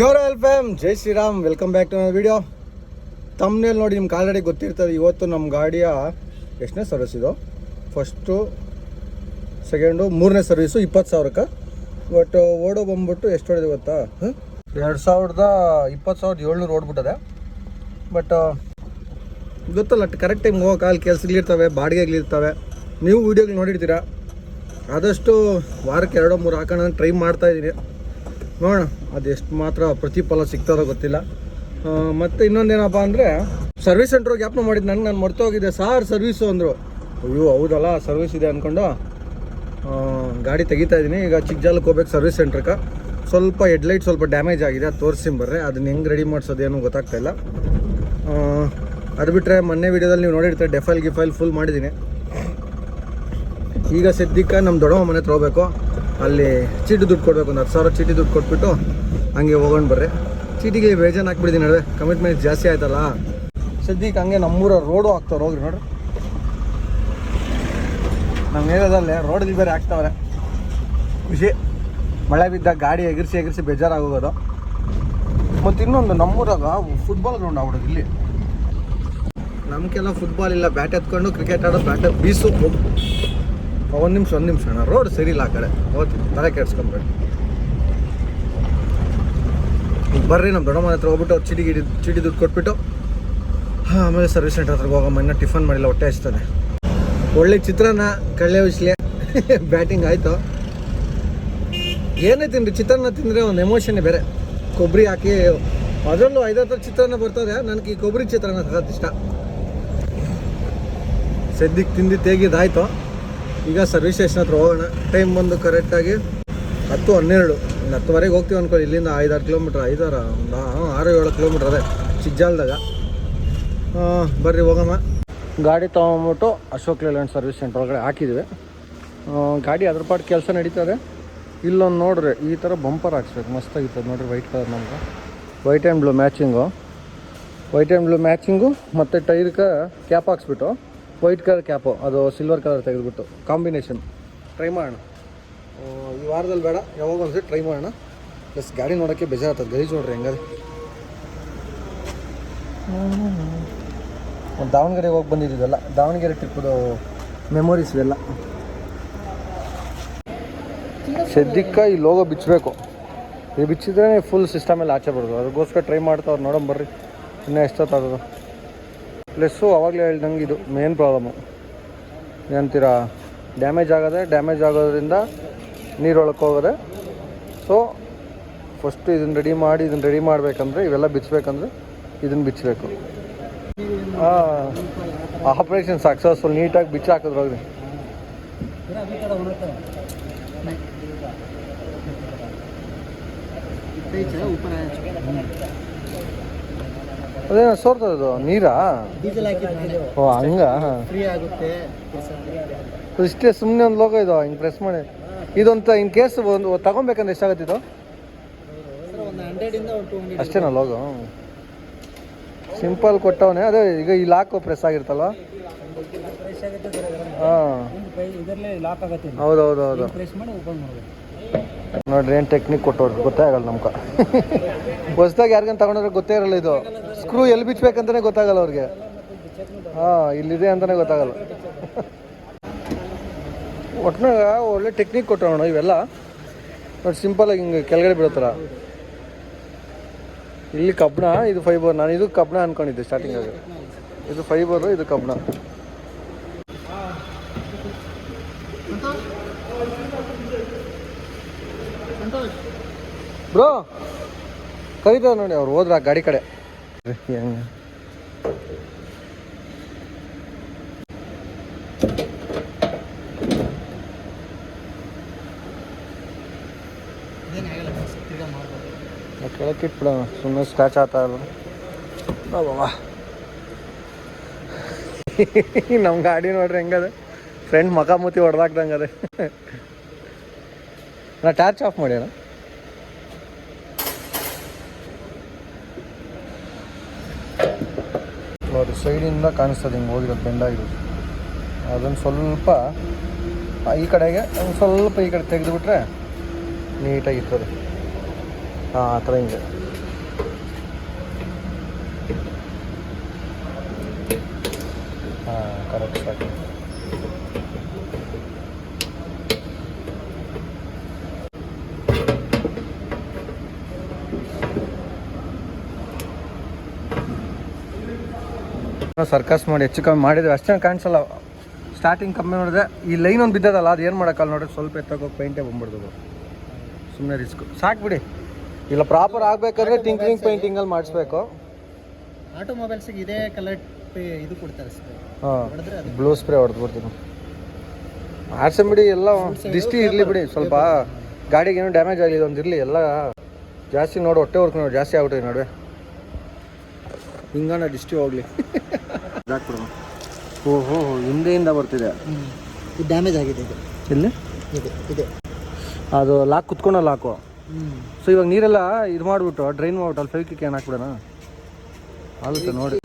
Your all fam ಜೈ Shriram welcome back to ನನ್ನ video ತಮ್ಮನೇಲಿ ನೋಡಿ ನಿಮ್ಗೆ ಆಲ್ರೆಡಿ ಗೊತ್ತಿರ್ತದೆ, ಇವತ್ತು ನಮ್ಮ ಗಾಡಿಯ ಎಷ್ಟನೇ ಸರ್ವಿಸ್ ಇದು? ಫಸ್ಟು ಸೆಕೆಂಡು ಮೂರನೇ ಸರ್ವಿಸು ಇಪ್ಪತ್ತು ಸಾವಿರಕ್ಕೆ. ಬಟ್ ಓಡೋ ಬಂದ್ಬಿಟ್ಟು ಎಷ್ಟು ಹೊಡೆದು ಗೊತ್ತಾ? ಎರಡು ಸಾವಿರದ ಇಪ್ಪತ್ತು ಸಾವಿರದ ಏಳ್ನೂರು ಓಡ್ಬಿಟ್ಟದೆ. ಬಟ್ ಗೊತ್ತಲ್ಲ ಕರೆಕ್ಟ್ ಟೈಮ್ ಕಾಲು ಕೆಲಸಗಳಿರ್ತವೆ, ಬಾಡಿಗೆಗಳಿರ್ತವೆ. ನೀವು ವೀಡಿಯೋಗಳು ನೋಡಿರ್ತೀರ? ಆದಷ್ಟು ವಾರಕ್ಕೆ ಎರಡೋ ಮೂರು ಹಾಕೋಣ ಟ್ರೈ ಮಾಡ್ತಾ ಇದ್ದೀನಿ. ನೋಡೋಣ ಅದು ಎಷ್ಟು ಮಾತ್ರ ಪ್ರತಿಫಲ ಸಿಗ್ತದೋ ಗೊತ್ತಿಲ್ಲ. ಮತ್ತು ಇನ್ನೊಂದೇನಪ್ಪ ಅಂದರೆ ಸರ್ವಿಸ್ ಸೆಂಟ್ರ್ ಗ್ಯಾಪ್ನ ಮಾಡಿದ್ದು ನನಗೆ ನಾನು ಮರ್ತೋಗಿದ್ದೆ ಸಾರ್ ಸರ್ವಿಸು ಅಂದರು. ಅಯ್ಯೋ ಹೌದಲ್ಲ ಸರ್ವಿಸ್ ಇದೆ ಅಂದ್ಕೊಂಡು ಗಾಡಿ ತೆಗಿತಾ ಇದ್ದೀನಿ ಈಗ ಚಿಕ್ಕಜಾಲಕ್ಕೆ ಹೋಗ್ಬೇಕು ಸರ್ವಿಸ್ ಸೆಂಟ್ರಕ್ಕೆ ಸ್ವಲ್ಪ ಹೆಡ್ಲೈಟ್ ಸ್ವಲ್ಪ ಡ್ಯಾಮೇಜ್ ಆಗಿದೆ ಅದು ತೋರಿಸಿ ಬರ್ರೆ. ಅದನ್ನ ಹೆಂಗೆ ರೆಡಿ ಮಾಡಿಸೋದೇನು ಗೊತ್ತಾಗ್ತಾ ಇಲ್ಲ. ಆ, ಅದು ಬಿಟ್ಟರೆ ಮೊನ್ನೆ ವೀಡಿಯೋದಲ್ಲಿ ನೀವು ನೋಡಿರ್ತೀರ ಡೆಫೈಲ್ ಗಿಫೈಲ್ ಫುಲ್ ಮಾಡಿದ್ದೀನಿ. ಈಗ ಸದ್ಯಕ್ಕೆ ನಮ್ಮ ದೊಡ್ಡಮ್ಮ ಮನೆ ಹತ್ರ ಹೋಗ್ಬೇಕು. ಅಲ್ಲಿ ಚೀಟಿ ದುಡ್ಡು ಕೊಡಬೇಕು, ಒಂದು ಹತ್ತು ಸಾವಿರ ಚೀಟಿ ದುಡ್ಡು ಕೊಟ್ಬಿಟ್ಟು ಹಂಗೆ ಹೋಗೋಣ ಬರ್ರಿ. ಚೀಟಿಗೆ ವೇಜನ್ ಹಾಕ್ಬಿಟ್ಟಿದ್ದೀನಿ ನಡುವೆ ಕಮಿಟ್ಮೆಂಟ್ ಜಾಸ್ತಿ ಆಯ್ತಲ್ಲ. ಸದ್ಯಕ್ಕೆ ಹಂಗೆ ನಮ್ಮೂರ ರೋಡು ಹಾಕ್ತಾವ್ರೆ ಹೋಗ್ರಿ ನೋಡ್ರಿ. ನಮ್ಮ ಏರಿಯಾದಲ್ಲೇ ರೋಡ್ ಬೇರೆ ಹಾಕ್ತಾವ್ರೆ ಖುಷಿ. ಮಳೆ ಬಿದ್ದಾಗ ಗಾಡಿ ಎಗರಿಸಿ ಎಗರಿಸಿ ಬೇಜಾರಾಗೋಗೋದು. ಮತ್ತು ಇನ್ನೊಂದು ನಮ್ಮೂರಾಗ ಫುಟ್ಬಾಲ್ ಗ್ರೌಂಡ್ ಆಗ್ಬಿಡೋದು ಇಲ್ಲಿ. ನಮ್ಗೆಲ್ಲ ಫುಟ್ಬಾಲ್ ಇಲ್ಲ ಬ್ಯಾಟ್ ಎತ್ಕೊಂಡು ಕ್ರಿಕೆಟ್ ಆಡೋ ಬ್ಯಾಟ್ ಬೀಸು. ಒಂದು ನಿಮಿಷ ಒಂದು ನಿಮಿಷ. ಅಣ್ಣ ರೋಡ್ ಸರಿ ಇಲ್ಲ ಆ ಕಡೆ. ಹೋಗ್ತೀನಿ. ತಲೆ ಕೆಡ್ಸ್ಕೊಂಬೇಡಿ ಈಗ ಬರ್ರಿ ನಮ್ಮ ದೊಡ್ಡಮ್ಮನ ಹತ್ರ ಹೋಗ್ಬಿಟ್ಟು ಅವ್ರು ಚಿಡಿ ಗಿಡಿ ಚಿಡಿ ದುಡ್ಡು ಕೊಟ್ಬಿಟ್ಟು. ಹಾಂ, ಆಮೇಲೆ ಸರ್ವಿಸ್ ಸೆಂಟರ್ ಹತ್ರ ಹೋಗಮ್ಮ. ಇನ್ನೂ ಟಿಫನ್ ಮಾಡಿಲ್ಲ, ಹೊಟ್ಟೆ ಹಚ್ತದೆ. ಒಳ್ಳೆ ಚಿತ್ರಾನ್ನ ಕಳ್ಳೆ ಉಸ್ಲೆ ಬ್ಯಾಟಿಂಗ್ ಆಯಿತು. ಏನೇ ತಿನ್ರಿ, ಚಿತ್ರಾನ್ನ ತಿಂದರೆ ಒಂದು ಎಮೋಷನ್ ಬೇರೆ. ಕೊಬ್ಬರಿ ಹಾಕಿ, ಅದರಲ್ಲೂ ಐದಾರು ಥರ ಚಿತ್ರಾನ್ನ ಬರ್ತದೆ. ನನಗೆ ಈ ಕೊಬ್ಬರಿ ಚಿತ್ರಾನ್ನ ಸಖತ್ ಇಷ್ಟ. ಸದ್ಯಕ್ಕೆ ತಿಂದು ತೆಗಿದಾಯ್ತು ಈಗ ಸರ್ವಿಸ್ ಸ್ಟೇಷನ್ ಹತ್ರ ಹೋಗೋಣ. ಟೈಮ್ ಬಂದು ಕರೆಕ್ಟಾಗಿ ಹತ್ತು ಹನ್ನೆರಡು. ಒಂದು ಹತ್ತುವರೆಗೆ ಹೋಗ್ತೀವಿ ಅನ್ಕೊಳ್ಳಿ. ಇಲ್ಲಿಂದ ಐದಾರು ಕಿಲೋಮೀಟ್ರ್ ಐದಾರು, ಒಂದು ಆರು ಏಳು ಕಿಲೋಮೀಟ್ರ್ ಅದೇ ಚಿಜ್ಜಾಲ್ದಾಗ ಬರ್ರಿ ಹೋಗಮ್ಮ. ಗಾಡಿ ತೊಗೊಂಬಿಟ್ಟು ಅಶೋಕ್ ಲೇಲ್ಯಾಂಡ್ ಸರ್ವಿಸ್ ಸೆಂಟರ್ ಒಳಗಡೆ ಹಾಕಿದ್ವಿ. ಗಾಡಿ ಅದ್ರ ಪಾಟ್ ಕೆಲಸ ನಡೀತದೆ. ಇಲ್ಲೊಂದು ನೋಡ್ರಿ, ಈ ಥರ ಬಂಪರ್ ಹಾಕ್ಸ್ಬೇಕು. ಮಸ್ತಾಗಿತ್ತು ನೋಡ್ರಿ ವೈಟ್ ಕಲರ್ ನಮ್ಗೆ white and blue matching white and blue matching ಮತ್ತು ಟೈರ್ಗೆ ಕ್ಯಾಪ್ ಹಾಕ್ಸ್ಬಿಟ್ಟು. ವೈಟ್ ಕಲರ್ ಕ್ಯಾಪು ಅದು ಸಿಲ್ವರ್ ಕಲರ್ ತೆಗೆದುಬಿಟ್ಟು ಕಾಂಬಿನೇಷನ್ ಟ್ರೈ ಮಾಡೋಣ. ಈ ವಾರದಲ್ಲಿ ಬೇಡ ಯಾವಾಗ ಒಂದ್ಸರಿ ಟ್ರೈ ಮಾಡೋಣ. ಪ್ಲಸ್ ಗಾಡಿ ನೋಡೋಕ್ಕೆ ಬೇಜಾರಾಗ್ತದೆ ಗಲೀಜು ನೋಡ್ರಿ ಹೆಂಗದೆ ಒಂದು ದಾವಣಗೆರೆಗೆ ಹೋಗಿ ಬಂದಿದ್ದಿದ್ದಲ್ಲ ದಾವಣಗೆರೆ ಟ್ರಿಪ್ಪದು ಮೆಮೊರೀಸ್ ಎಲ್ಲ ಸದ್ಯಕ್ಕೆ ಈ ಲೋಗೋ ಬಿಚ್ಚಬೇಕು ಈ ಬಿಚ್ಚಿದ್ರೆ ಫುಲ್ ಸಿಸ್ಟಮಲ್ಲಿ ಆಚೆ ಬರೋದು. ಅದಕ್ಕೋಸ್ಕರ ಟ್ರೈ ಮಾಡ್ತಾವ್ರು ನೋಡೋಣ ಬರ್ರಿ. ಇನ್ನೂ ಎಷ್ಟೊತ್ತಾಗೋದು ಪ್ಲಸ್ಸು ಅವಾಗಲೇ ಹೇಳ್ದಂಗೆ ಇದು ಮೇನ್ ಪ್ರಾಬ್ಲಮ್ಮು ಏನಂತೀರಾ ಡ್ಯಾಮೇಜ್ ಆಗೋದೆ ಡ್ಯಾಮೇಜ್ ಆಗೋದ್ರಿಂದ ನೀರೊಳಕ್ಕೆ ಹೋಗೋದೆ. ಸೊ ಫಸ್ಟು ಇದನ್ನು ರೆಡಿ ಮಾಡಿ ಇದನ್ನು ರೆಡಿ ಮಾಡಬೇಕಂದ್ರೆ, ಇವೆಲ್ಲ ಬಿಚ್ಚಬೇಕಂದ್ರೆ ಇದನ್ನು ಬಿಚ್ಚಬೇಕು ಆಪ್ರೇಷನ್ ಸಕ್ಸಸ್ಫುಲ್ ನೀಟಾಗಿ ಬಿಚ್ಚಿ ಹಾಕಿದ್ರು ಹೋಗ್ರಿ ಅದೇ ಸೋರ್ತದು ನೀರಾ? ಡೀಸೆಲ್ ಹಾಕಿದ್ರೆ ಓ ಹಂಗ? ಫ್ರೀ ಆಗುತ್ತೆ ಇಷ್ಟೇ ಸುಮ್ಮನೆ ಒಂದು ಲೋಗೋ ಇದು ಹಿಂಗೆ ಪ್ರೆಸ್ ಮಾಡಿ. ಇದೊಂದು ಇನ್ ಕೇಸ್ ಒಂದು ತಗೊಬೇಕಂದ್ರೆ ಎಷ್ಟಾಗುತ್ತೆ ಇದು? ಅಷ್ಟೇನಾ ಲೋಗೋ ಸಿಂಪಲ್ ಕೊಟ್ಟವನೇ ಅದೇ ಈಗ ಈ ಲಾಕು ಪ್ರೆಸ್ ಆಗುತ್ತೆ ಹಾಂ. ಆಗುತ್ತೆ. ಹೌದು ನೋಡ್ರಿ ಏನು ಟೆಕ್ನಿಕ್ ಕೊಟ್ಟವ್ರು ಗೊತ್ತೇ ಆಗಲ್ಲ ನಮ್ಗೆ. ಹೊಸ್ದಾಗಿ ಯಾರಿಗಂತ ತಗೊಂಡ್ರೆ ಗೊತ್ತೇ ಇರಲ್ಲ ಇದು. ಸ್ಕ್ರೂ ಎಲ್ಲಿ ಬಿಚ್ಚಬೇಕಂತಲೇ ಗೊತ್ತಾಗಲ್ಲ ಅವ್ರಿಗೆ. ಹಾಂ, ಇಲ್ಲಿದೆ ಅಂತಲೇ ಗೊತ್ತಾಗಲ್ಲ. ಒಟ್ನಾಗ ಒಳ್ಳೆ ಟೆಕ್ನಿಕ್ ಕೊಟ್ಟವಣ ಇವೆಲ್ಲ. ನೋಡಿ ಸಿಂಪಲಾಗಿ ಹಿಂಗೆ ಕೆಳಗಡೆ ಬೀಳೋ ಇಲ್ಲಿ ಕಬ್ಬಣ, ಇದು ಫೈಬರ್ ನಾನು ಇದು ಕಬ್ಬಣ ಅಂದ್ಕೊಂಡಿದ್ದೆ ಸ್ಟಾರ್ಟಿಂಗಾಗ ಇದು ಫೈಬರು ಇದು ಕಬ್ಬಣ. ಬ್ರೋ ಕರೀತಾರೆ ನೋಡಿ ಅವ್ರು ಹೋದ್ರ ಗಾಡಿ ಕಡೆ. ಹೆಂಗೆ ಕೆಳಕ್ಕಿಟ್ಬಿಡ ಸುಮ್ಮನೆ ಸ್ಕ್ರಾಚ್ ಆಗ್ತಾ ಇಲ್ಲ. ಬಾಬಾ ನಮ್ಮ ಗಾಡಿ ನೋಡ್ರಿ ಹೆಂಗದೆ? ಫ್ರೆಂಡ್ ಮಖಾಮುತಿ ಮೂತಿ ಹೊಡೆದಾಕ್ದಂಗೆ ಅದೇ ನಾ ಟಾರ್ಚ್ ಆಫ್ ಮಾಡಿ ಅಣ್ಣ ನೋಡಿ ಸೈಡಿಂದ ಕಾಣಿಸ್ತದೆ, ಹಿಂಗೆ ಹೋಗಿರೋದು ಬೆಂಡಾಗಿರೋದು ಅದನ್ನು ಸ್ವಲ್ಪ ಈ ಕಡೆಗೆ ಒಂದು ಸ್ವಲ್ಪ ಈ ಕಡೆ ತೆಗೆದುಬಿಟ್ರೆ ನೀಟಾಗಿರ್ತದೆ ಹಾಂ, ಆ ಥರ ಹಿಂಗೆ. ಹಾಂ ಕರೆಕ್ಟ್ ಸಾಕು ಸರ್ಕಸ್ ಮಾಡಿ ಹೆಚ್ಚು ಕಮ್ಮಿ ಮಾಡಿದ್ರೆ ಅಷ್ಟೇನು ಕಾಣಿಸಲ್ಲ. ಸ್ಟಾರ್ಟಿಂಗ್ ಕಮ್ಮಿ ಮಾಡಿದೆ ಈ ಲೈನ್ ಒಂದು ಬಿದ್ದದಲ್ಲ ಅದು ಏನು ಮಾಡೋಕ್ಕಲ್ಲ ನೋಡಿ ಸ್ವಲ್ಪ ಎತ್ತೋಗಿ ಪೈಂಟೇ ಬಂದ್ಬಿಡ್ದು ಸುಮ್ಮನೆ ರಿಸ್ಕ್ ಸಾಕು ಬಿಡಿ. ಇಲ್ಲ ಪ್ರಾಪರ್ ಆಗಬೇಕಾದ್ರೆ ಟಿಂಕ್ಲಿಂಗ್ ಪೇಂಟಿಂಗಲ್ಲಿ ಮಾಡಿಸ್ಬೇಕು. ಆಟೋಮೊಬೈಲ್ಸಿಗೆ ಇದೇ ಕಲರ್ ಇದು ಕೊಡ್ತಾರೆ ಹಾಂ ಬ್ಲೂ ಸ್ಪ್ರೇ ಹೊಡೆದು ಬಿಡ್ತೀನಿ. ಬಿಡಿ ಎಲ್ಲ ದಿಷ್ಟಿ ಇರಲಿ ಬಿಡಿ ಸ್ವಲ್ಪ ಗಾಡಿಗೆ ಏನೋ ಡ್ಯಾಮೇಜ್ ಆಗಲಿ ಒಂದು ಇರಲಿ ಎಲ್ಲ ಜಾಸ್ತಿ ನೋಡಿ ಹೊಟ್ಟೆ ವರ್ಕ್ ನೋಡಿ ಜಾಸ್ತಿ ಆಗ್ಬಿಟ್ಟಿದೆ ನಡುವೆ. ಹಿಂಗಾನ ಡಿಸ್ಟಿ ಹೋಗ್ಲಿ. ಓಹೋ ಹಿಂದೆಯಿಂದ ಬರ್ತಿದೆ. ಇದು ಡ್ಯಾಮೇಜ್ ಆಗಿದೆ ಇದು. ಎಲ್ಲಿ? ಇದೆ ಇದೆ. ಅದು ಲಾಕ್ ಕುತ್ಕೊಂಡ ಲಾಕು ಸೊ ಇವಾಗ ನೀರೆಲ್ಲ ಇದು ಮಾಡಿಬಿಟ್ಟು ಡ್ರೈನ್ ಮಾಡ್ಬಿಟ್ಟು ಅಲ್ಲಿ ಫೈಕಿಗೆ ಏನು ಹಾಕ್ಬಿಡೋಣ? ಆಗುತ್ತೆ ನೋಡಿ.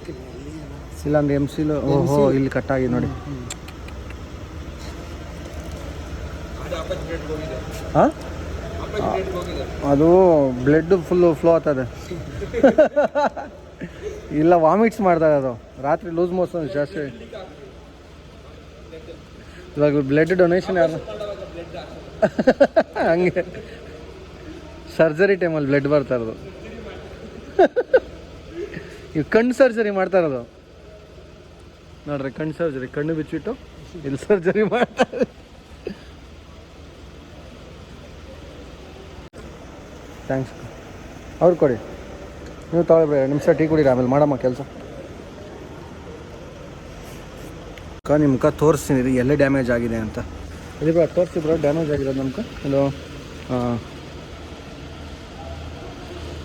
ಇಲ್ಲಾಂದ್ರೆ ಎಂ ಸಿಲು ಓಹೋ ಇಲ್ಲಿ ಕಟ್ಟಾಗಿ ನೋಡಿ. ಹಾಂ ಅದು ಬ್ಲಡ್ ಫುಲ್ಲು ಫ್ಲೋ ಆಗ್ತದೆ. ಇಲ್ಲ ವಾಮಿಟ್ಸ್ ಮಾಡ್ತಾರೆ ಅದು. ರಾತ್ರಿ ಲೂಸ್ ಮೋಷನ್ ಜಾಸ್ತಿ. ಇವಾಗ ಬ್ಲಡ್ ಡೊನೇಷನ್ ಯಾರು? ಹಂಗೆ. ಸರ್ಜರಿ ಟೈಮಲ್ಲಿ ಬ್ಲಡ್ ಬರ್ತಾ ಇರೋದು. ಈಗ ಕಣ್ಣು ಸರ್ಜರಿ ಮಾಡ್ತಾ ಇರೋದು. ನೋಡ್ರಿ, ಕಣ್ಣು ಸರ್ಜರಿ ಕಣ್ಣು ಬಿಚ್ಚಿಟ್ಟು ಇಲ್ಲಿ ಸರ್ಜರಿ ಮಾಡ್ತಾರೆ ಥ್ಯಾಂಕ್ಸ್ ಅವ್ರು ಕೊಡಿ. ನೀವು ತಗೊಳ್ಬೇಡಿ ಎರಡು ನಿಮಿಷ ಟೀ ಕುಡೀರಿ ಆಮೇಲೆ ಮಾಡಮ್ಮ ಕೆಲಸ. ಅಕ್ಕ ನಿಮ್ಮ ಮುಖ ತೋರಿಸ್ತೀನಿ ರೀ ಎಲ್ಲೇ ಡ್ಯಾಮೇಜ್ ಆಗಿದೆ ಅಂತ. ಇಲ್ಲಿ ಬ್ರೋ ತೋರಿಸಿ ಬ್ರೋ ಡ್ಯಾಮೇಜ್ ಆಗಿರೋದು ನಮ್ಗೆ ಇದು ಹಾಂ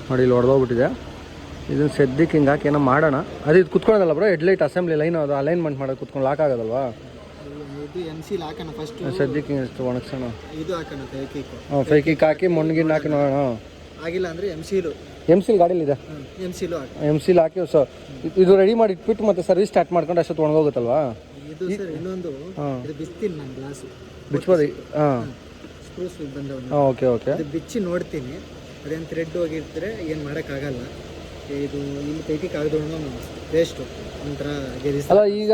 ನೋಡಿ ಇಲ್ಲಿ ಹೊಡೆದೋಗ್ಬಿಟ್ಟಿದೆ ಇದನ್ನ ಸದ್ಯಕ್ಕೆ ಹಿಂಗೆ ಹಾಕಿ ಏನೋ ಮಾಡೋಣ. ಅದು ಇದು ಕುತ್ಕೊಳ್ಳೋದಲ್ಲ ಬ್ರೋ ಹೆಡ್ಲೈಟ್ ಅಸೆಂಬ್ಲಿ ಲೈನ್ ಅದು ಅಲೈನ್ಮೆಂಟ್ ಮಾಡೋದು ಕುತ್ಕೊಂಡು ಲಾಕ್ ಆಗೋದಲ್ವಾ? ಸದ್ಯಕ್ಕೆ ಹಿಂಗೆ ಎಷ್ಟು ಒಣಗ್ಸೋಣ. ಇದು ಹಾಕೋಣ ಹಾಕಿ ಮಣ್ಣು ಗಿಣ್ಣು ಹಾಕಿ ನೋಡೋಣ. ಆಗಿಲ್ಲ ಅಂದರೆ ಎಂ ಸಿಲು ಎಂ ಸಿಲ್ ಗಾಡೀಲಿದೆ ಎಂ ಸಿಲು ಹಾಕಿ. ಎಂ ಸಿಲ್ ಹಾಕಿ ಸೊ ಇದು ರೆಡಿ ಮಾಡಿ ಇಟ್ಬಿಟ್ಟು ಮತ್ತೆ ಸರ್ವಿಸ್ ಸ್ಟಾರ್ಟ್ ಮಾಡ್ಕೊಂಡು ಅಷ್ಟೊತ್ತು ಒಣಗೋಗುತ್ತಲ್ವಾ? ಇದು ಸರ್ ಇನ್ನೊಂದು ಹಾಂ. ಇದು ಬಿಚ್ತೀನಿ ನಾನು ಗ್ಲಾಸು ಬಿಚ್ಬೋದು ಹಾಂ. ಸ್ಕ್ರೂಸ್ ಓಕೆ ಓಕೆ ಬಿಚ್ಚಿ ನೋಡ್ತೀನಿ. ಅದೇನು ಥ್ರೆಡ್ ಹೋಗಿರ್ತಾರೆ ಏನು ಮಾಡೋಕ್ಕಾಗಲ್ಲ. ಇದು ಇಲ್ಲಿ ಕೈಟಿಗೆ ಆಗದೋಣ ವೇಸ್ಟು ಒಂಥರ ಅಲ್ಲ ಈಗ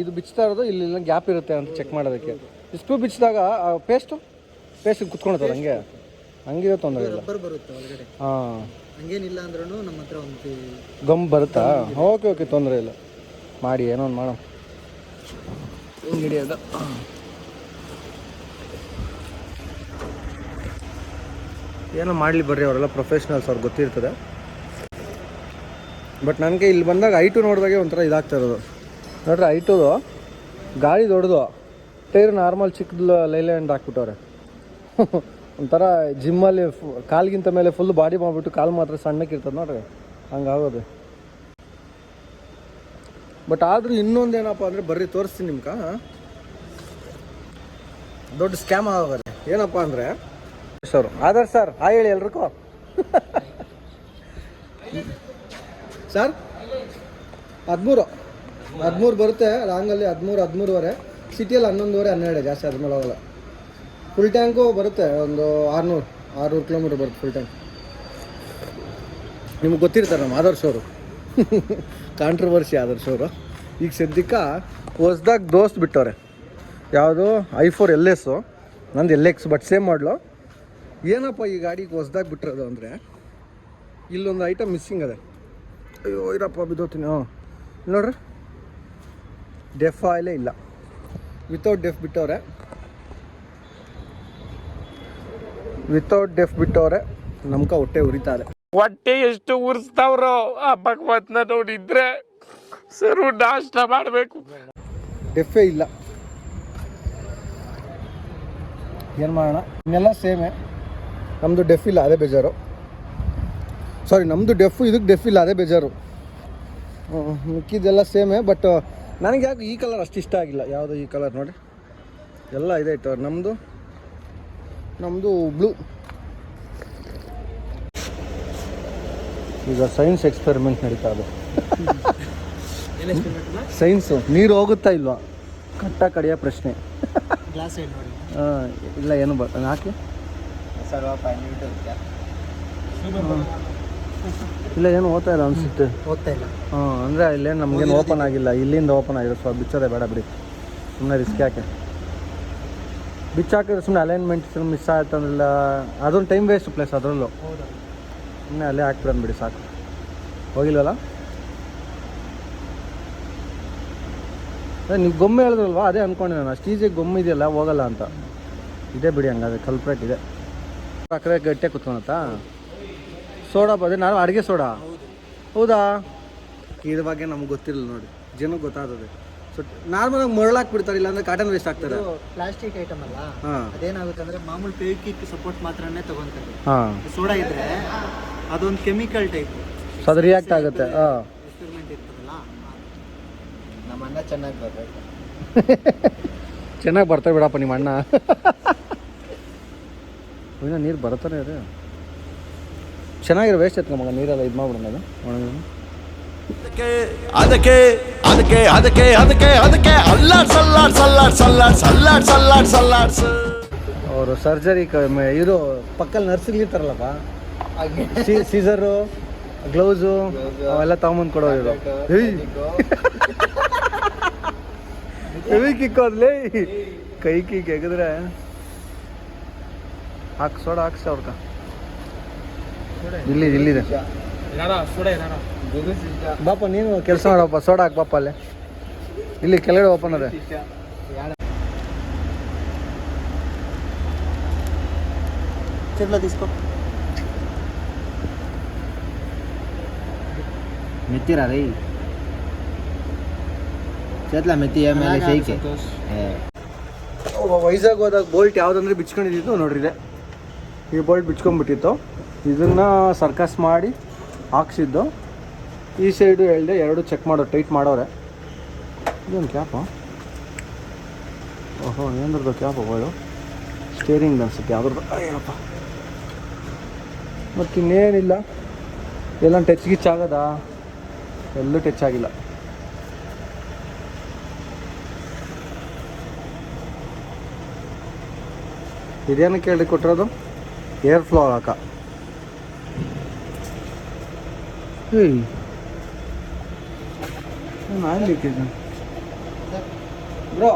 ಇದು ಬಿಚ್ತಾ ಇರೋದು ಇಲ್ಲಿ ಗ್ಯಾಪ್ ಇರುತ್ತೆ ಅಂತ ಚೆಕ್ ಮಾಡೋದಕ್ಕೆ. ಇಷ್ಟು ಬಿಚ್ಚಿದಾಗ ಪೇಸ್ಟು ಪೇಸ್ಟ್ ಕುತ್ಕೊಳ್ತಾರೆ ಹಂಗೆ? ಹಂಗಿರೋ ತೊಂದರೆ ಇಲ್ಲ. ಬರುತ್ತೆ ಒಳಗಡೆ. ಹಾಂ. ಹಂಗೇನಿಲ್ಲ ಅಂದ್ರೂ ನಮ್ಮ ಹತ್ರ ಒಂದು ಗಮ್ ಬರುತ್ತಾ? ಓಕೆ ಓಕೆ ತೊಂದರೆ ಇಲ್ಲ. ಮಾಡಿ ಏನೋ ಒಂದು ಮಾಡೋಣ. ಹಿಂಗೆ ಹಿಡಿಯೋದು ಏನೋ ಮಾಡಲಿ ಬರ್ರಿ ಅವರೆಲ್ಲ ಪ್ರೊಫೆಷ್ನಲ್ಸ್ ಅವ್ರಿಗೆ ಗೊತ್ತಿರ್ತದೆ. ಬಟ್ ನನಗೆ ಇಲ್ಲಿ ಬಂದಾಗ ಐಟು ನೋಡಿದಾಗೆ ಒಂಥರ ಇದಾಗ್ತಾ ಇರೋದು. ನೋಡ್ರಿ ಐಟುದು ಗಾಡಿ ದೊಡ್ಡದು. ಟೈರ್ ನಾರ್ಮಲ್ ಚಿಕ್ಕದು ಲೈಲ್ಯಾಂಡ್ ಹಾಕ್ಬಿಟ್ಟವ್ರೆ. ಒಂಥರ ಜಿಮ್ಮಲ್ಲಿ ಫು ಕಾಲ್ಗಿಂತ ಮೇಲೆ ಫುಲ್ ಬಾಡಿ ಮಾಡಿಬಿಟ್ಟು ಕಾಲು ಮಾತ್ರ ಸಣ್ಣಕ್ಕೆ ಇರ್ತದೆ ನೋಡ್ರಿ. ಹಂಗಾಗೋದು. ಬಟ್ ಆದರೂ ಇನ್ನೊಂದೇನಪ್ಪ ಅಂದರೆ ಬರ್ರಿ ತೋರಿಸ್ತೀನಿ ನಿಮ್ಗೆ. ದೊಡ್ಡ ಸ್ಕ್ಯಾಮ್ ಆಗೋದು ಏನಪ್ಪ ಅಂದರೆ, ಸರ್, ಆದರ್ ಸರ್, ಹಾಯ್ ಹೇಳಿ ಎಲ್ರಿಗೂ. ಸರ್, ಹದಿಮೂರು. ಹದಿಮೂರು ಬರುತ್ತೆ ಲಾಂಗಲ್ಲಿ ಹದಿಮೂರು, ಹದಿಮೂರುವರೆ. ಸಿಟಿಯಲ್ಲಿ ಹನ್ನೊಂದುವರೆ, ಹನ್ನೆರಡು, ಜಾಸ್ತಿ ಆದ್ಮೇಲೆ ಹೋಗಲ್ಲ. ಫುಲ್ ಟ್ಯಾಂಕು ಬರುತ್ತೆ, ಒಂದು ಆರುನೂರು ಆರುನೂರು ಕಿಲೋಮೀಟ್ರ್ ಬರುತ್ತೆ ಫುಲ್ ಟ್ಯಾಂಕ್ ನಿಮ್ಗೆ ಗೊತ್ತಿರ್ತಾರೆ ನಮ್ಮ ಆದರ್ಶ್ ಅವರು ಕಾಂಟ್ರವರ್ಸಿ ಆದರ್ಶ್ ಅವರು ಈಗ ಸದ್ಯಕ್ಕೆ ಹೊಸ್ದಾಗಿ ದೋಸ್ತ್ ಬಿಟ್ಟವ್ರೆ. ಯಾವುದು ಐ ಫೋರ್ ಎಲ್ ಎಸ್ಸು ನಂದು ಎಲ್ ಎಕ್ಸ್ ಬಟ್ ಸೇಮ್ ಮಾಡಲು ಏನಪ್ಪ ಈ ಗಾಡಿಗೆ ಹೊಸ್ದಾಗಿ ಬಿಟ್ಟಿರೋದು ಅಂದರೆ, ಇಲ್ಲೊಂದು ಐಟಮ್ ಮಿಸ್ಸಿಂಗ್ ಅದೆ. ಅಯ್ಯೋ, ಇರಪ್ಪ ಬಿದ್ದೋತೀನಿ ಹಾಂ ನೋಡ್ರಿ. ಡೆಫ್ ಆಯಿಲೇ ಇಲ್ಲ. ವಿತೌಟ್ ಡೆಫ್ ಬಿಟ್ಟವ್ರೆ. ವಿತೌಟ್ ಡೆಫ್ ಬಿಟ್ಟವ್ರೆ ನಮ್ಕ ಹೊಟ್ಟೆ ಉರಿತಾರೆ. ಹೊಟ್ಟೆ ಎಷ್ಟು ಉರಿಸ್ತಾವ್ರೋ ಆ ಭಗವತ್ನ ನೋಡಿದ್ರೆ ಸರು ನಾಷ್ಟ ಮಾಡಬೇಕು. ಡೆಫೇ ಇಲ್ಲ. ಏನು ಮಾಡೋಣ? ಇನ್ನೆಲ್ಲ ಸೇಮೆ. ನಮ್ಮದು ಡೆಫ್ ಇಲ್ಲ ಅದೇ ಬೇಜಾರು. ಸಾರಿ ನಮ್ಮದು ಡೆಫ್ ಇದಕ್ಕೆ ಡೆಫ್ ಇಲ್ಲ ಅದೇ ಬೇಜಾರು. ಮಿಕ್ಕಿದೆಲ್ಲ ಮಿಕ್ಕಿದ್ದೆಲ್ಲ ಸೇಮೆ ಬಟ್ ನನಗೆ ಯಾಕೆ ಈ ಕಲರ್ ಅಷ್ಟು ಇಷ್ಟ ಆಗಿಲ್ಲ. ಯಾವುದು ಈ ಕಲರ್ ನೋಡಿ. ಎಲ್ಲ ಇದೆ ಇಟ್ಟು ನಮ್ಮದು ನಮ್ಮದು ಬ್ಲೂ ಈಗ ಸೈನ್ಸ್ ಎಕ್ಸ್ಪೆರಿಮೆಂಟ್ ನಡೀತಾ ಇದೆ. ಸೈನ್ಸು ನೀರು ಹೋಗುತ್ತಾ ಇಲ್ವಾ? ಕಟ್ಟ ಕಡೆಯ ಪ್ರಶ್ನೆ. ನೋಡಿ. ಇಲ್ಲ ಏನು ಬ ಹಾಕಿ ಸ್ವಲ್ಪ ಇಲ್ಲ ಏನು ಓದ್ತಾ ಇಲ್ಲ ಅನಿಸುತ್ತೆ. ಇಲ್ಲ. ಹಾಂ ಅಂದರೆ ಇಲ್ಲೇನು ನಮಗೇನು ಓಪನ್ ಆಗಿಲ್ಲ. ಇಲ್ಲಿಂದ ಓಪನ್ ಆಗಿದೆ ಸೊ ಬಿಚ್ಚೋದೆ ಬೇಡ ಬಿಡಿ. ಸುಮ್ಮನೆ ರಿಸ್ಕ್ ಯಾಕೆ? ಬಿಚ್ಚಾಕಿದ್ರೆ ಸುಮ್ಮನೆ ಅಲೈನ್ಮೆಂಟ್ ಮಿಸ್ ಆಯ್ತು ಅಂದ್ರಲ್ಲ ಅದೊಂದು ಟೈಮ್ ವೇಸ್ಟ್ ಪ್ಲೇಸ್ ಅದರಲ್ಲೂ. ಸುಮ್ಮನೆ ಅಲ್ಲೇ ಹಾಕ್ಬಿಡೋಣ ಬಿಡಿ ಸಾಕು. ಹೋಗಿಲ್ವಲ್ಲ? ಅದೇ ನೀವು ಗೊಮ್ಮೆ ಹೇಳಿದ್ರಲ್ವಾ? ಅದೇ ಅನ್ಕೊಂಡೆ ನಾನು. ಅಷ್ಟು ಈಸಿಯಾಗಿ ಗೊಮ್ಮೆ ಇದೆಯಲ್ಲ ಹೋಗಲ್ಲ ಅಂತ. ಇದೆ ಬಿಡಿ ಹಂಗಾದ್ರೆ ಕಲ್ಪ್ರೇಟ್ ಇದೆ. ಸಕ್ಕರೆ ಗಟ್ಟೆ ಕುತ್ಕೊಳತ್ತಾ? ಸೋಡಾ ಬದ ನಾನು ಅಡುಗೆ ಸೋಡಾ? ಹೌದಾ. ಇದ್ರ ಬಗ್ಗೆ ನಮ್ಗೆ ಗೊತ್ತಿರಲಿಲ್ಲ ನೋಡಿ. ಜನಕ್ಕೆ ಗೊತ್ತಾಗ್ತದೆ ಸೊ ನಾರ್ಮಲಾಗಿ ಮರಳಾಕ್ ಬಿಡ್ತಾರೆ ಇಲ್ಲಾಂದ್ರೆ ಕಾಟನ್ ವೇಸ್ಟ್ ಆಗ್ತಾರೆ ಪ್ಲಾಸ್ಟಿಕ್ ಐಟಮ್ ಅಲ್ಲ ಹಾಂ. ಅದೇನಾಗುತ್ತೆ ಅಂದ್ರೆ ಮಾಮೂಲಿ ಪೇಕಿಕ್ ಸಪೋರ್ಟ್ ಮಾತ್ರನೇ ತಗೊಂತಾರೆ ಹಾಂ. ಸೋಡಾ ಇದ್ರೆ ಅದೊಂದು ಕೆಮಿಕಲ್ ಟೈಪ್ ಸೊ ಅದು ರಿಯಾಕ್ಟ್ ಆಗುತ್ತೆ. ಹಾಂ. ಎಕ್ಸ್ಪೆರಿಮೆಂಟ್ ಇರ್ತದಲ್ಲ ನಮ್ಮ ಅಣ್ಣ ಚೆನ್ನಾಗಿ ಬರ್ತಾ ಚೆನ್ನಾಗಿ ಬರ್ತಾರೆ ಬಿಡಪ್ಪ ನಿಮ್ಮ ಅಣ್ಣ. ಇನ್ನೂ ನೀರು ಬರ್ತಾನೆ ಇದೆ. ಚೆನ್ನಾಗಿರೋ ವೇಸ್ಟ್ ಐತೆ ನಮಗೆ ನೀರೆಲ್ಲ ಇದು ಮಾಡ್ಬಿಡೋಣ ಅದು ಒಣಗಿ ಅದಕ್ಕೆ ಅದಕ್ಕೆ ಅದಕ್ಕೆ ಅದಕ್ಕೆ ಅದಕ್ಕೆ ಅಲ್ಲಾಡ್ ಸಲ್ಲಾಡ್ ಸಲ್ಲಾಡ್ ಸಲ್ಲಾಡ್ ಸಲ್ಲಾಡ್ ಸಲ್ಲಾಡ್ ಸಲ್ಲಾಡ್ಸ್ ಅವರು ಸರ್ಜರಿ ಇದು ಪಕ್ಕಲ್ಲಿ ನರ್ಸಿಂಗ್ ಇರ್ತಾರಲ್ಲಪ್ಪ. ಸೀಸರು ಗ್ಲೌಸು ಅವೆಲ್ಲ ತಗೊಂಬಂದು ಕೊಡೋ ಇವರು. ಕಿಕ್ಕೋದ್ಲೇ ಕೈ ಕಿಕ್ ಹೆಗದ್ರೆ ಹಾಕ್ಸೋಡ ಹಾಕ್ಸ ಅವ್ರಕ. ಇಲ್ಲಿ ಇಲ್ಲಿದೆ. ಬಾಪ ನೀನು ಕೆಲಸ ಮಾಡಪ್ಪ ಸೋಡಾ ಹಾಕ್ ಬಾಪ ಅಲ್ಲೇ. ಇಲ್ಲಿ ಕೆಳಗಡೆ ಓಪನ್ ಅದೇ. ಮೆತ್ತಿರಾ ರೀ? ಚೇತ್ಲ ಮೆತ್ತಿ ಮೇಲೆ ವೈಜಾಗ್ ಹೋದಾಗ ಬೋಲ್ಟ್ ಯಾವುದಂದ್ರೆ ಬಿಚ್ಕೊಂಡಿದ್ದಿತ್ತು ನೋಡ್ರಿದೆ ಈ ಬೋಲ್ಟ್ ಬಿಚ್ಕೊಂಡ್ಬಿಟ್ಟಿತ್ತು. ಇದನ್ನು ಸರ್ಕಸ್ ಮಾಡಿ ಹಾಕ್ಸಿದ್ದು. ಈ ಸೈಡು ಹೇಳಿದೆ ಎರಡು ಚೆಕ್ ಮಾಡೋ ಟೈಟ್ ಮಾಡೋರೆ. ಇದೊಂದು ಕ್ಯಾಪ? ಓಹೋ ಏನದ್ರದ್ದು ಕ್ಯಾಪ್ ಹೋಗೋದು ಸ್ಟೇರಿಂಗ್ ಅನಿಸುತ್ತೆ, ಯಾವ್ದ್ರದ್ದು? ಏನಪ್ಪ ಮತ್ತು ಇನ್ನೇನಿಲ್ಲ. ಎಲ್ಲ ಟಚ್ ಗಿಚ್ ಆಗದಾ? ಎಲ್ಲೂ ಟಚ್ ಆಗಿಲ್ಲ. ಇದೇನು ಕೇಳಿ ಕೊಟ್ಟಿರೋದು ಏರ್ ಫ್ಲೋ ಹಾಕ. ಏಯ್. Oil leakage bro.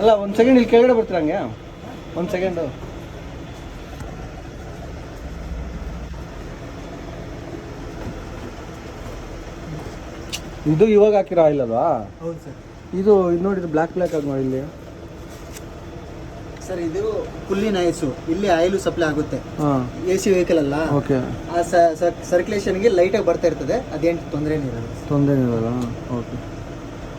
ಅಲ್ಲ ಒಂದು ಸೆಕೆಂಡ್ ಇಲ್ಲಿ ಕೆಳಗಡೆ ಬರ್ತೀರಾ ಹಂಗೆ? ಒಂದು ಸೆಕೆಂಡು ಇದು ಇವಾಗ ಹಾಕಿರೋ ಆಯಿಲ್ ಅಲ್ವಾ? ಇದು ಇದು ನೋಡಿದ್ರೆ ಬ್ಲ್ಯಾಕ್ ಬ್ಲ್ಯಾಕ್ ಆಗಿ ನೋಡಿ ಇಲ್ಲಿ. ಸರ್ ಇದು ಹುಲ್ಲಿನ ನೈಸು ಇಲ್ಲಿ ಆಯಿಲು ಸಪ್ಲೈ ಆಗುತ್ತೆ. ಎ ಸಿ ವೆಹಿಕಲ್ ಅಲ್ಲ. ಓಕೆ. ಆ ಸರ್ಕ್ಯುಲೇಷನ್ಗೆ ಲೈಟಾಗಿ ಬರ್ತಾ ಇರ್ತದೆ. ಅದೇನು ತೊಂದರೆ ಇರಲ್ಲ ತೊಂದರೆ ಇರಲ್ಲ ಓಕೆ.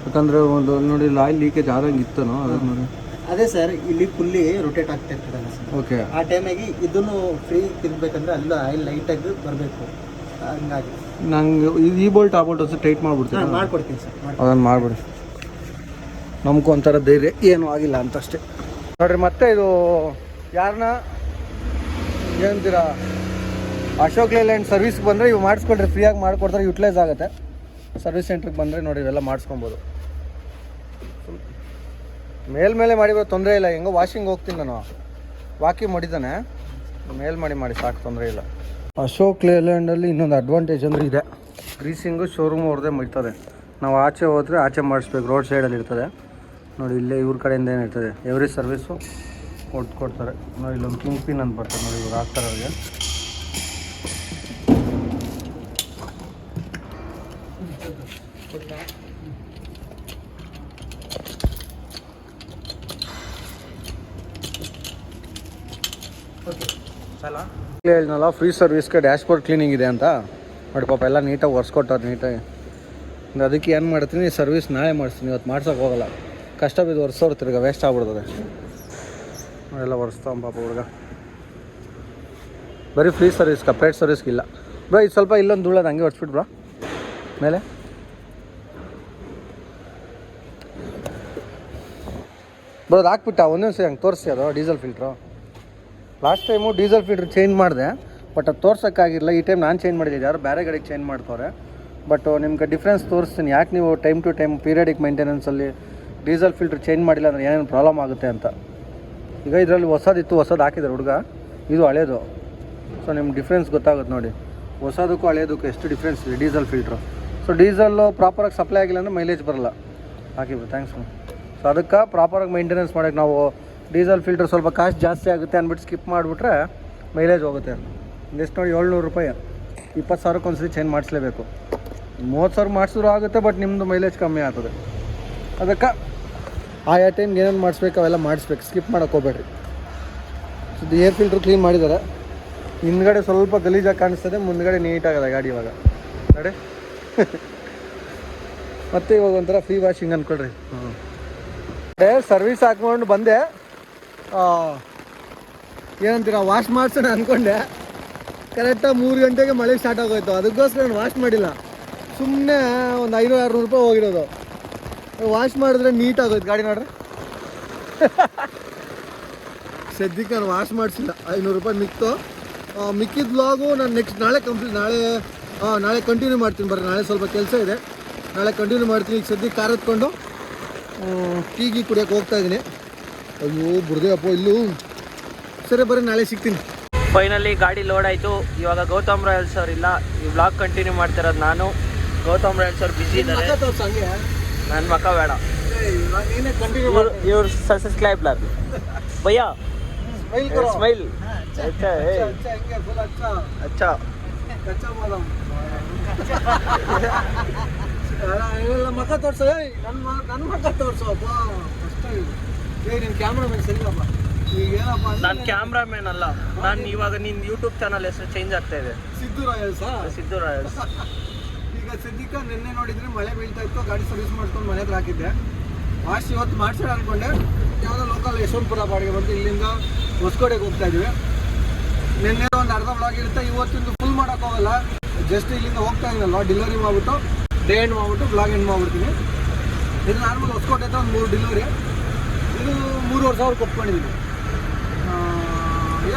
ಯಾಕಂದ್ರೆ ಒಂದು ನೋಡಿ ಆಯಿಲ್ ಲೀಕೇಜ್ ಆದಂಗೆ ಇತ್ತನೋ ಅದಕ್ಕೆ ನೋಡಿ. ಅದೇ ಸರ್ ಇಲ್ಲಿ ಫುಲ್ಲಿ ರೊಟೇಟ್ ಆಗ್ತಾ ಇರ್ತದಲ್ಲ ಸರ್. ಓಕೆ. ಆ ಟೈಮಿಗೆ ಇದನ್ನು ಫ್ರೀ ತಿರ್ಬೇಕಂದ್ರೆ ಅಲ್ಲೂ ಆಯಿಲ್ ಲೈಟಾಗಿ ಬರಬೇಕು. ಹಂಗಾಗಿ. ನಂಗೆ ಈ ಬೋಲ್ಟ್ ಆ ಬೋಲ್ಟ್ ಒಂದು ಟೈಟ್ ಮಾಡ್ಬಿಡ್ತೀನಿ ಮಾಡ್ಕೊಡ್ತೀನಿ ಸರ್. ಅದನ್ನು ಮಾಡಿಬಿಡಿ. ನಮಗೂ ಒಂಥರ ಧೈರ್ಯ. ಏನೂ ಆಗಿಲ್ಲ ಅಂತ ಅಷ್ಟೇ ನೋಡ್ರಿ, ಮತ್ತೆ ಇದು ಯಾರನ್ನ ಏನಂತೀರಾ ಅಶೋಕ್ ಲೇಲ್ಯಾಂಡ್ ಸರ್ವಿಸ್ಗೆ ಬಂದರೆ ಇವು ಮಾಡಿಸ್ಕೊಂಡ್ರೆ, ಫ್ರೀಯಾಗಿ ಮಾಡಿಕೊಡ್ತಾರೆ, ಯುಟಿಲೈಸ್ ಆಗುತ್ತೆ. ಸರ್ವಿಸ್ ಸೆಂಟ್ರಿಗೆ ಬಂದರೆ ನೋಡಿ, ಇವೆಲ್ಲ ಮಾಡಿಸ್ಕೊಬೋದು. ಮೇಲ್ಮೇಲೆ ಮಾಡಿರೋ ತೊಂದರೆ ಇಲ್ಲ. ಹೆಂಗೋ ವಾಷಿಂಗ್ ಹೋಗ್ತೀನಿ ನಾನು. ವಾಕಿಂಗ್ ಮಾಡಿದ್ದಾನೆ. ಮೇಲ್ ಮಾಡಿ ಮಾಡಿ, ಸಾಕು, ತೊಂದರೆ ಇಲ್ಲ. ಅಶೋಕ್ ಲೇಲ್ಯಾಂಡಲ್ಲಿ ಇನ್ನೊಂದು ಅಡ್ವಾಂಟೇಜ್ ಅಂದರೆ ಇದೆ. ಗ್ರೀಸಿಂಗು ಶೋರೂಮ್ ಅವ್ರದೇ ಮೈತದೆ. ನಾವು ಆಚೆ ಹೋದರೆ ಆಚೆ ಮಾಡಿಸ್ಬೇಕು ರೋಡ್ ಸೈಡಲ್ಲಿ ಇರ್ತದೆ. ನೋಡಿ, ಇಲ್ಲೇ ಇವ್ರ ಕಡೆಯಿಂದ ಏನಿರ್ತದೆ ಎವ್ರಿ ಸರ್ವಿಸು ಕೊಟ್ಟು ಕೊಡ್ತಾರೆ. ನೋಡಿ, ಇಲ್ಲೊಂದು ಕಿಂಗ್ ಪಿನ್ ಅಂತ ಬರ್ತಾರೆ ನೋಡಿ, ಇವ್ರು ಹಾಕ್ತಾರೆ ಅವ್ರಿಗೆ. ಹೇಳಿದ್ನಲ್ಲ ಫ್ರೀ ಸರ್ವಿಸ್ಗೆ ಡ್ಯಾಶ್ಬೋರ್ಡ್ ಕ್ಲೀನಿಂಗ್ ಇದೆ ಅಂತ. ನೋಡಿ, ಪಾಪ ಎಲ್ಲ ನೀಟಾಗಿ ಒರೆಸ್ಕೊಟ್ಟವ್ರು ನೀಟಾಗಿ ಅದಕ್ಕೆ ಏನು ಮಾಡ್ತೀನಿ ಸರ್ವಿಸ್ ನಾಳೆ ಮಾಡಿಸ್ತೀನಿ. ಇವತ್ತು ಮಾಡ್ಸೋಕೆ ಹೋಗಲ್ಲ. ಕಷ್ಟ ಬಿದ್ದು ಒರೆಸೋರು ತಿರ್ಗ ವೇಸ್ಟ್ ಆಗ್ಬಿಡ್ತದೆ. ಎಲ್ಲ ಒರೆಸ್ತಾವ ಪಾಪ ಹುಡುಗ. ಬರೀ ಫ್ರೀ ಸರ್ವಿಸ್ ಕಪ್ರೇಟ್ ಸರ್ವಿಸ್ಗೆ ಇಲ್ಲ ಬ್ರೋ, ಇದು ಸ್ವಲ್ಪ ಇಲ್ಲೊಂದು ಧೂಳದ ಹಂಗೆ ಒರೆಸ್ಬಿಟ್ಟು ಬ್ರೋ. ಮೇಲೆ. ಬ್ರೋ, ಅದು ಹಾಕ್ಬಿಟ್ಟ ಒಂದೊಂದು ಸರಿ ಹಂಗೆ ತೋರಿಸಿ ಅದು, diesel filter last time diesel filter change ಮಾಡಿದೆ ಬಟ್ ಅದು ತೋರ್ಸೋಕ್ಕಾಗಿಲ್ಲ ಈ ಟೈಮ್ ನಾನು ಚೇಂಜ್ ಮಾಡಿದ್ದೆ ಯಾರು ಬೇರೆ ಗಾಡಿಗೆ ಚೇಂಜ್ ಮಾಡ್ತವ್ರೆ. ಬಟ್ ನಿಮ್ಗೆ ಡಿಫ್ರೆನ್ಸ್ ತೋರಿಸ್ತೀನಿ. ಯಾಕೆ ನೀವು ಟೈಮ್ ಟು ಟೈಮ್ ಪೀರಿಯಡಿಕ್ ಮೇಂಟೆನೆನ್ಸಲ್ಲಿ ಡೀಸೆಲ್ ಫಿಲ್ಟ್ರ್ ಚೇಂಜ್ ಮಾಡಿಲ್ಲ ಅಂದರೆ ಏನೇನು ಪ್ರಾಬ್ಲಮ್ ಆಗುತ್ತೆ ಅಂತ. ಈಗ ಇದರಲ್ಲಿ ಹೊಸದಿತ್ತು, ಹೊಸದು ಹಾಕಿದ್ದಾರೆ ಹುಡುಗ. ಇದು ಹಳೇದು. ಸೊ ನಿಮ್ಗೆ ಡಿಫ್ರೆನ್ಸ್ ಗೊತ್ತಾಗುತ್ತೆ ನೋಡಿ. ಹೊಸದಕ್ಕೂ ಹಳೇದಕ್ಕೂ ಎಷ್ಟು ಡಿಫ್ರೆನ್ಸ್ ಇದೆ ಡೀಸೆಲ್ ಫಿಲ್ಟ್ರು. ಸೊ ಡೀಸೆಲ್ಲು ಪ್ರಾಪರಾಗಿ ಸಪ್ಲೈ ಆಗಿಲ್ಲ ಅಂದರೆ ಮೈಲೇಜ್ ಬರಲ್ಲ. ಹಾಕಿ ಥ್ಯಾಂಕ್ಸ್ ಸೊ ಅದಕ್ಕೆ ಪ್ರಾಪರಾಗಿ ಮೇಂಟೆನೆನ್ಸ್ ಮಾಡೋಕ್ಕೆ ನಾವು ಡೀಸೆಲ್ ಫಿಲ್ಟ್ರ್ ಸ್ವಲ್ಪ ಕಾಸ್ಟ್ ಜಾಸ್ತಿ ಆಗುತ್ತೆ ಅಂದ್ಬಿಟ್ಟು ಸ್ಕಿಪ್ ಮಾಡಿಬಿಟ್ರೆ ಮೈಲೇಜ್ ಹೋಗುತ್ತೆ ಎಷ್ಟು ನೋಡಿ ಏಳ್ನೂರು ರೂಪಾಯಿ. ಇಪ್ಪತ್ತು ಸಾವಿರಕ್ಕೆ ಒಂದ್ಸರಿ ಚೇಂಜ್ ಮಾಡಿಸ್ಲೇಬೇಕು. ಮೂವತ್ತು ಸಾವಿರ ಮಾಡಿಸಿದ್ರು ಆಗುತ್ತೆ ಬಟ್ ನಿಮ್ಮದು ಮೈಲೇಜ್ ಕಮ್ಮಿ ಆಗ್ತದೆ. ಅದಕ್ಕೆ ಆಯಾ ಟೈಮ್ಗೆ ಏನೇನು ಮಾಡಿಸ್ಬೇಕು ಅವೆಲ್ಲ ಮಾಡಿಸ್ಬೇಕು. ಸ್ಕಿಪ್ ಮಾಡೋಕೆ ಹೋಗ್ಬೇಡ್ರಿ. ಏರ್ ಫಿಲ್ಟ್ರ್ ಕ್ಲೀನ್ ಮಾಡಿದ್ದಾರೆ ಹಿಂದ್ಗಡೆ ಸ್ವಲ್ಪ ಗಲೀಜಾಗಿ ಕಾಣಿಸ್ತದೆ, ಮುಂದ್ಗಡೆ ನೀಟಾಗಿದೆ ಗಾಡಿ ಇವಾಗ. ನೋಡಿ. ಮತ್ತೆ ಇವಾಗ ಒಂಥರ ಫ್ರೀ ವಾಷಿಂಗ್ ಅಂದ್ಕೊಳ್ರಿ ಹ್ಞೂ ಸರ್ವಿಸ್ ಹಾಕ್ಕೊಂಡು ಬಂದೆ. ಏನಂತೀರ ವಾಶ್ ಮಾಡ್ಸೋಣ ಅಂದ್ಕೊಂಡೆ ಕರೆಕ್ಟಾಗಿ ಮೂರು ಗಂಟೆಗೆ ಮಳೆ ಸ್ಟಾರ್ಟ್ ಆಗೋಯ್ತು. ಅದಕ್ಕೋಸ್ಕರ ನಾನು ವಾಶ್ ಮಾಡಿಲ್ಲ. ಸುಮ್ಮನೆ ಒಂದು ಐನೂರು, ಆರುನೂರು ರೂಪಾಯಿ ಹೋಗಿರೋದು. ವಾಶ್ ಮಾಡಿದ್ರೆ ನೀಟ್ ಆಗೋಯ್ತು. ಗಾಡಿ ನೋಡ್ರಿ. ಸದ್ಯಕ್ಕೆ ನಾನು ವಾಶ್ ಮಾಡಿಸಿಲ್ಲ. ಐನೂರು ರೂಪಾಯಿ ಮಿಕ್ತು. ಮಿಕ್ಕಿದ ಬ್ಲಾಗು ನಾನು ನೆಕ್ಸ್ಟ್ ನಾಳೆ ಕಂಪ್ಲೀಟ್ ನಾಳೆ ನಾಳೆ ಕಂಟಿನ್ಯೂ ಮಾಡ್ತೀನಿ ಬರ್ರಿ. ನಾಳೆ ಸ್ವಲ್ಪ ಕೆಲಸ ಇದೆ. ನಾಳೆ ಕಂಟಿನ್ಯೂ ಮಾಡ್ತೀನಿ. ಈಗ ಸದ್ಯಕ್ಕೆ ಕಾರ್ ಎತ್ಕೊಂಡು ಟೀ ಗೀ ಕುಡಿಯೋಕೆ ಹೋಗ್ತಾ ಇದ್ದೀನಿ. ಅಯ್ಯೋ ಬುರ್ದೇ ಅಪ್ಪ ಇಲ್ಲೂ. ಸರಿ ಬರ್ರಿ ನಾಳೆ ಸಿಗ್ತೀನಿ. ಫೈನಲಿ ಗಾಡಿ ಲೋಡ್ ಆಯಿತು. ಇವಾಗ ಗೌತಮ್ ರಾಯಲ್ ಸರ್ ಇಲ್ಲ. ಈ ಬ್ಲಾಗ್ ಕಂಟಿನ್ಯೂ ಮಾಡ್ತಿರೋದು ನಾನು. ಗೌತಮ್ ರಾಯಲ್ ಸರ್ ಬಿಸಿ ಇದ್ದಾರೆ. ನನ್ನ ಮಕ ಬೇಡ. ಇವ್ರು ಇವ್ರು ಸಬ್ಸ್ಕ್ರೈಬ್ ಲಾಬ್ ಭಯ್ಯ? ಸ್ಮೈಲ್ ಅಚ್ಚಾ ಮಕ್ಕ ತೋರ್ಸೋ ನನ್ನ ನನ್ನ ಮಕ್ಕ ತೋರ್ಸೋ ಅಪ್ಪ ಕಷ್ಟ ಏ ನಿನ್ನ ಕ್ಯಾಮ್ರಾಮನ್ ಸರಿಲ್ಲಪ್ಪ ನಾನು ಕ್ಯಾಮ್ರಾಮ್ಯಾನ್ ಅಲ್ಲ. ನಾನು ಇವಾಗ ನಿಮ್ಮ ಯೂಟ್ಯೂಬ್ ಚಾನಲ್ ಹೆಸರು ಚೇಂಜ್ ಆಗ್ತಾ ಇದೆ. ಸಿದ್ದು ರಾಯಲ್ಸ್? ಸಿದ್ದು ರಾಯಲ್ಸ್. ಈಗ ಸದ್ಯಕ್ಕೆ ನಿನ್ನೆ ನೋಡಿದ್ರೆ ಮಳೆ ಬೀಳ್ತಾ ಇತ್ತು, ಗಾಡಿ ಸರ್ವಿಸ್ ಮಾಡ್ಕೊಂಡು ಮನೆ ಹಾಕಿದ್ದೆ. ಇವತ್ತು ಮಾಡ್ಸೋಣ ಅನ್ಕೊಂಡೆ. ಯಾವುದೋ ಲೋಕಲ್ ಯಶವಂತಪುರ ಬಾಡಿಗೆ ಬಂದು ಇಲ್ಲಿಂದ ಹೊಸಕೋಟೆಗೆ ಹೋಗ್ತಾ ಇದೀವಿ. ನಿನ್ನೆ ಒಂದು ಅರ್ಧ ಬ್ಲಾಗ್ ಇರುತ್ತೆ, ಇವತ್ತಿಂದು ಫುಲ್ ಮಾಡೋಕ್ಕೋಗಲ್ಲ ಜಸ್ಟ್ ಇಲ್ಲಿಂದ ಹೋಗ್ತಾ ಇದೀನಲ್ಲ ಡೆಲಿವರಿ ಮಾಡಿಬಿಟ್ಟು ಡೇ ಎಂಡ್ ಮಾಡಿಬಿಟ್ಟು ಬ್ಲಾಗ್ ಎಂಡ್ ಮಾಡ್ಬಿಡ್ತೀನಿ. ಇದು ನಾರ್ಮಲ್ ಹೊಸಕೋಟೆ ಹತ್ರ ಒಂದು ಮೂರು ಡೆಲಿವರಿ ಇದು ಮೂರುವರೆ ಸಾವಿರ ಕೊಟ್ಕೊಂಡಿದ್ದೀನಿ.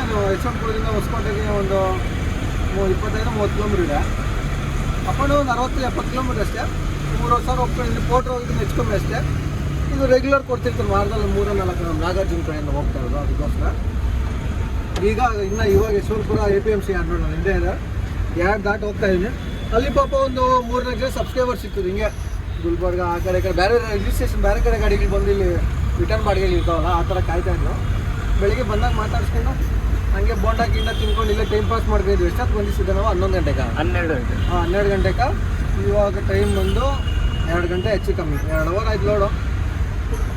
ಏನು ಯಶವಂತಪುರದಿಂದ ಹೊಸಕೋಟೆಗೆ ಒಂದು ಇಪ್ಪತ್ತೈದು, ಮೂವತ್ತು ಕಿಲೋಮೀಟರ್ ಇದೆ. ಅಪ್ಪಣ್ಣ ಒಂದು ಅರವತ್ತು ಎಪ್ಪತ್ತು ಕಿಲೋಮೀಟರ್ ಅಷ್ಟೇ. ಮೂರುವರೆ ಸಾವಿರ ಹೋಗ್ಕೊಂಡು ಫೋಟೋ ಹೋಗಿದ್ದು ಹೆಚ್ಚು ಕಮ್ಮಿ ಅಷ್ಟೇ. ಇದು ರೆಗ್ಯುಲರ್ ಕೊಡ್ತಿರ್ತಾರೆ ವಾರದಲ್ಲಿ ಮೂರು ನಾಲ್ಕು ನಮ್ಮ ನಾಗಾರ್ಜುನ ಕಡೆಯಿಂದ ಹೋಗ್ತಾ ಇರೋದು ಅದಕ್ಕೋಸ್ಕರ. ಈಗ ಇನ್ನು ಇವಾಗ Yeshwanthpur A P M C ಯಾರು ನಾನು ಹಿಂದೆ ಇದೆ. ಎರಡು ದಾಟ್ ಹೋಗ್ತಾ ಇದ್ದೀನಿ. ಅಲ್ಲಿ ಪಾಪ ಒಂದು ಮೂರನೇ ಜನ ಸಬ್ಸ್ಕ್ರೈಬರ್ ಸಿಕ್ತದೆ ಹಿಂಗೆ. ಗುಲ್ಬರ್ಗ, ಆ ಕಡೆ ಕಡೆ, ಬೇರೆ ರಿಜಿಸ್ಟ್ರೇಷನ್ ಬೇರೆ ಕಡೆ ಗಾಡಿಗಳು ಬಂದು ಇಲ್ಲಿ ರಿಟರ್ನ್ ಬಾಡಿಗೆಗಳು ಇರ್ತಾವಲ್ಲ, ಆ ಥರ ಕಾಯ್ತಾ ಇದ್ರು ಬೆಳಿಗ್ಗೆ ಬಂದಾಗ ಮಾತಾಡ್ಸ್ಕೊಂಡು ಹಂಗೆ ಬೋಂಡ ಗಿಂಡ ತಿನ್ಕೊಂಡು ಇಲ್ಲೇ ಟೈಮ್ ಪಾಸ್ ಮಾಡ್ಕೊಂಡಿದ್ವಿ ಎಷ್ಟೊತ್ತು ಬಂದಿಸಿದ್ದೆ ನಾವು ಹನ್ನೊಂದು ಗಂಟೆಗೆ. ಹನ್ನೆರಡು ಗಂಟೆ. ಹಾಂ ಹನ್ನೆರಡು ಗಂಟೆಗೆ. ಇವಾಗ ಟೈಮ್ ಬಂದು ಎರಡು ಗಂಟೆ ಹೆಚ್ಚು ಕಮ್ಮಿ. ಎರಡು ಅವರ್ ಆಯ್ತು ನೋಡು.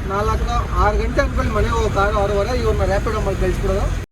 ನಾಲ್ಕು ಆರು ಗಂಟೆ ಅಂದ್ಕೊಂಡು ಮನೆಗೆ ಹೋಗಿ ಆರು ಆರೂವರೆ. ಇವ್ರನ್ನ ರ್ಯಾಪಿಡೋ ಮಾಡಿ ಕಳಿಸ್ಬಿಡೋದು.